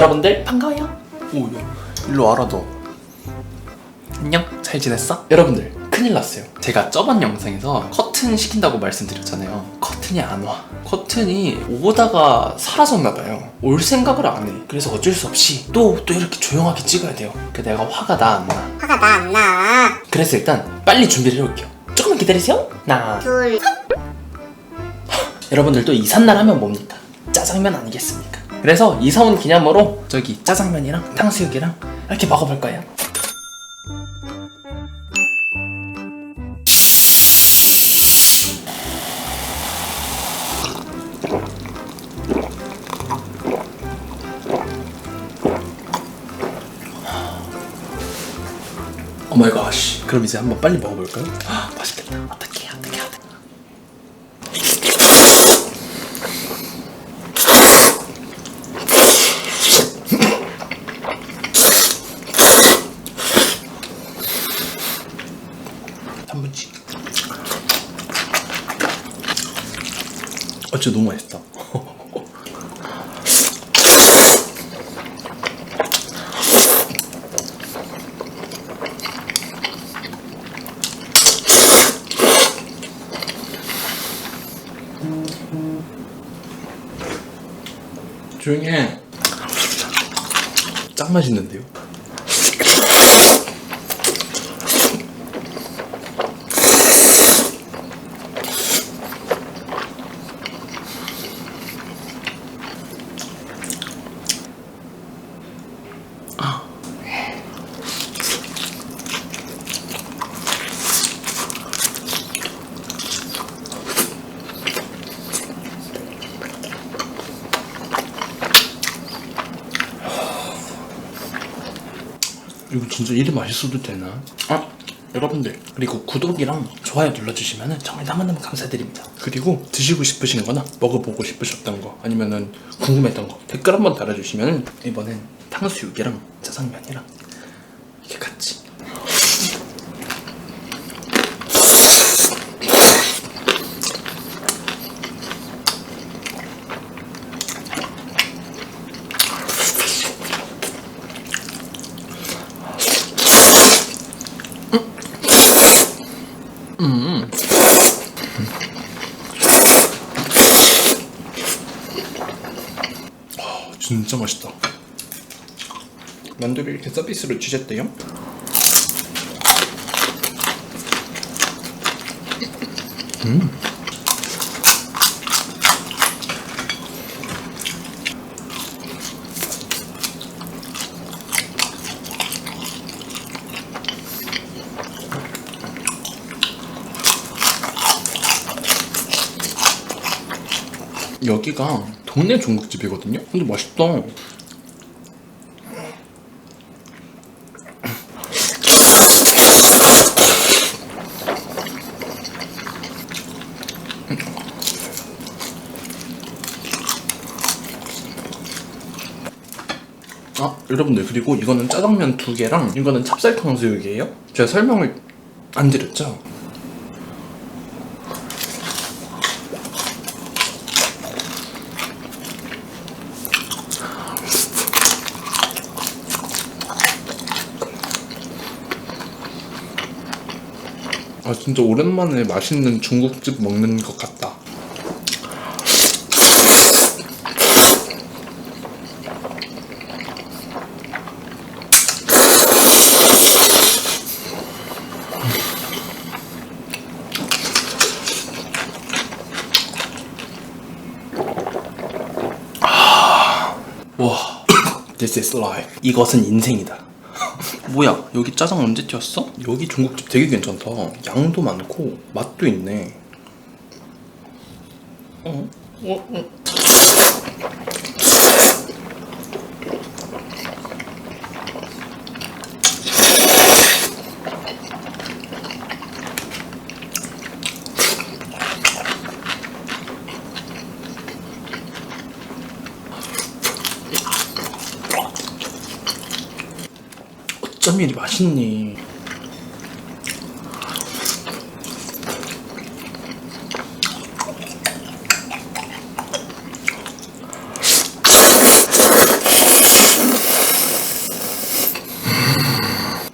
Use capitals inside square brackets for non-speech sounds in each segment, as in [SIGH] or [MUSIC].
여러분들 반가워요. 오, 야, 일로 와라 너. 안녕. 잘 지냈어? 여러분들 큰일 났어요. 제가 저번 영상에서 커튼 시킨다고 말씀드렸잖아요. 커튼이 안 와. 커튼이 오다가 사라졌나 봐요. 올 생각을 안 해. 그래서 어쩔 수 없이 또 또 이렇게 조용하게 찍어야 돼요. 그 내가 화가 나 안 나. 화가 나 안 나. 그래서 일단 빨리 준비를 해올게요. 조금만 기다리세요. 하나. 둘, 여러분들도 이삿날 하면 뭡니까? 짜장면 아니겠습니까? 그래서 이사 온 기념으로 저기 짜장면이랑 탕수육이랑 이렇게 먹어볼 거예요. 오마이갓 그럼 이제 한번 빨리 먹어볼까요? 아, 맛있겠다. 어떡해, 어떡해, 어떡해. 단무지. 어, 진짜 너무 맛있다. 조용히 해. 짱 맛있는데요? 이거 진짜 이리 맛있어도 되나? 아, 여러분들 그리고 구독이랑 좋아요 눌러주시면 정말 너무너무 감사드립니다. 그리고 드시고 싶으신 거나 먹어보고 싶으셨던 거 아니면은 궁금했던 거 댓글 한번 달아주시면 이번엔 탕수육이랑 짜장면이랑 이게 같이. 진짜 맛있다. 만두를 이렇게 서비스로 주셨대요? 여기가 동네 중국집이거든요? 근데 맛있다. 아 여러분들 그리고 이거는 짜장면 두 개랑 이거는 찹쌀 탕수육이에요? 제가 설명을 안 드렸죠 아 진짜 오랜만에 맛있는 중국집 먹는 것 같다. 와 [COUGHS] This is life. 이것은 인생이다 뭐야 여기 짜장 언제 튀었어? 여기 중국집 되게 괜찮다 양도 많고 맛도 있네 어? 어? 어? 어쩜 이리 맛있니?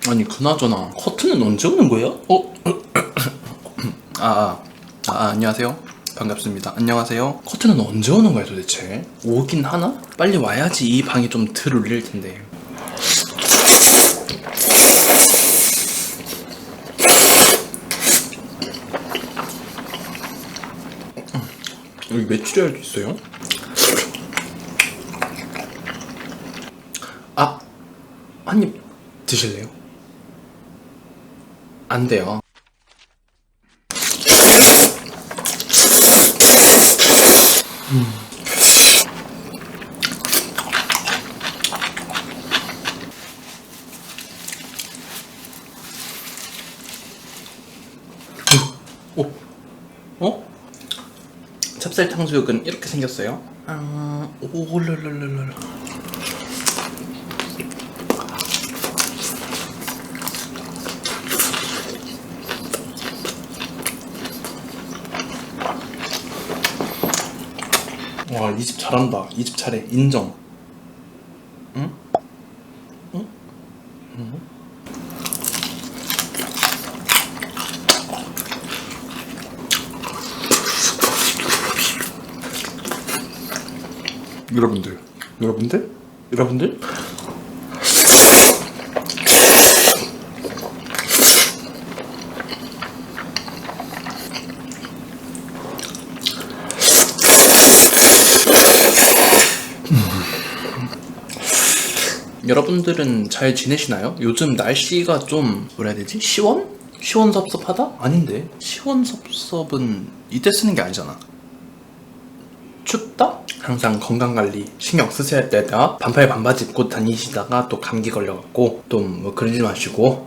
아니 그나저나 커튼은 언제 오는 거예요? 어? [COUGHS] 아, 아, 아 안녕하세요 반갑습니다 안녕하세요 커튼은 언제 오는 거예요 도대체 오긴 하나? 빨리 와야지 이 방이 좀덜 울릴 텐데 여기 메추리알도 있어요? 아, 한 입 드실래요? 안 돼요. 어? 어? 찹쌀 탕수육은 이렇게 생겼어요? 아, 오랄랄랄랄. 와, 이 집 잘한다. 이 집 잘해. 인정. 여러분들, 여러분들, 여러분들. 여러분들은 잘 지내시나요? 요즘 날씨가 좀 뭐라 해야 되지? 시원? 시원섭섭하다? 아닌데 시원섭섭은 이때 쓰는 게 아니잖아 춥다? 항상 건강관리 신경 쓰셔야 할 때다 반팔 반바지 입고 다니시다가 또 감기 걸려갖고 또 뭐 그러지 마시고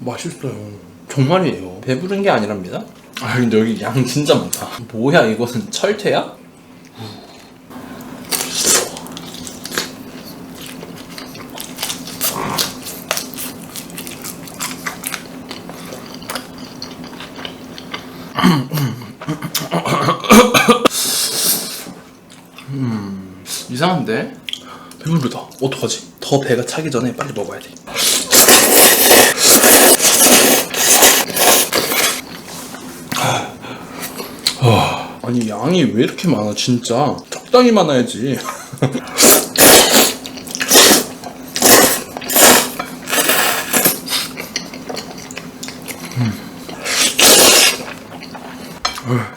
맛있어요. 정말이에요. 배부른 게 아니랍니다. 아 근데 여기 양 진짜 많다. 뭐야 이것은 철퇴야? 이상한데? 배부르다. 어떡하지? 더 배가 차기 전에 빨리 먹어야 돼. 아니 양이 왜 이렇게 많아 진짜 적당히 많아야지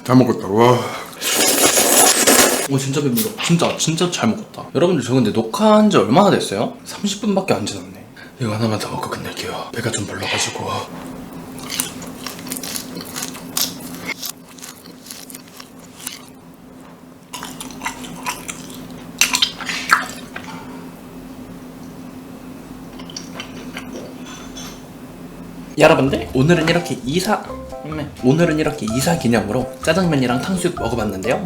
잘 먹었다. 와. 오 진짜 배불러 진짜 진짜 잘 먹었다. 여러분들 저 근데 녹화한 지 얼마나 됐어요? 30분밖에 안 지났네. 이거 하나만 더 먹고 끝낼게요. 배가 좀 불러가지고. 여러분들 오늘은 이렇게 이사 음, 오늘은 이렇게 이사 기념으로 짜장면이랑 탕수육 먹어봤는데요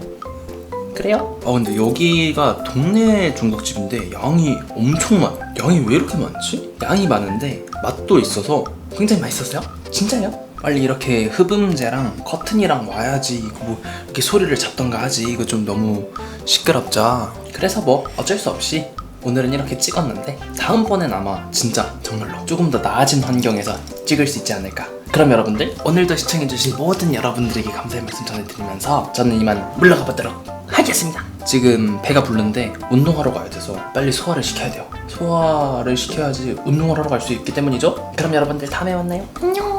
그래요? 아 근데 여기가 동네 중국집인데 양이 엄청 많아 양이 왜 이렇게 많지? 양이 많은데 맛도 있어서 굉장히 맛있었어요 진짜요? 빨리 이렇게 흡음재랑 커튼이랑 와야지 이거 뭐 이렇게 소리를 잡던가 하지 이거 좀 너무 시끄럽죠 그래서 뭐 어쩔 수 없이 오늘은 이렇게 찍었는데 다음번엔 아마 진짜 정말로 조금 더 나아진 환경에서 찍을 수 있지 않을까 그럼 여러분들 오늘도 시청해주신 모든 여러분들에게 감사의 말씀 전해드리면서 저는 이만 물러가 보도록 하겠습니다. 지금 배가 부른데 운동하러 가야 돼서 빨리 소화를 시켜야 돼요. 소화를 시켜야지 운동을 하러 갈 수 있기 때문이죠. 그럼 여러분들 다음에 만나요. 안녕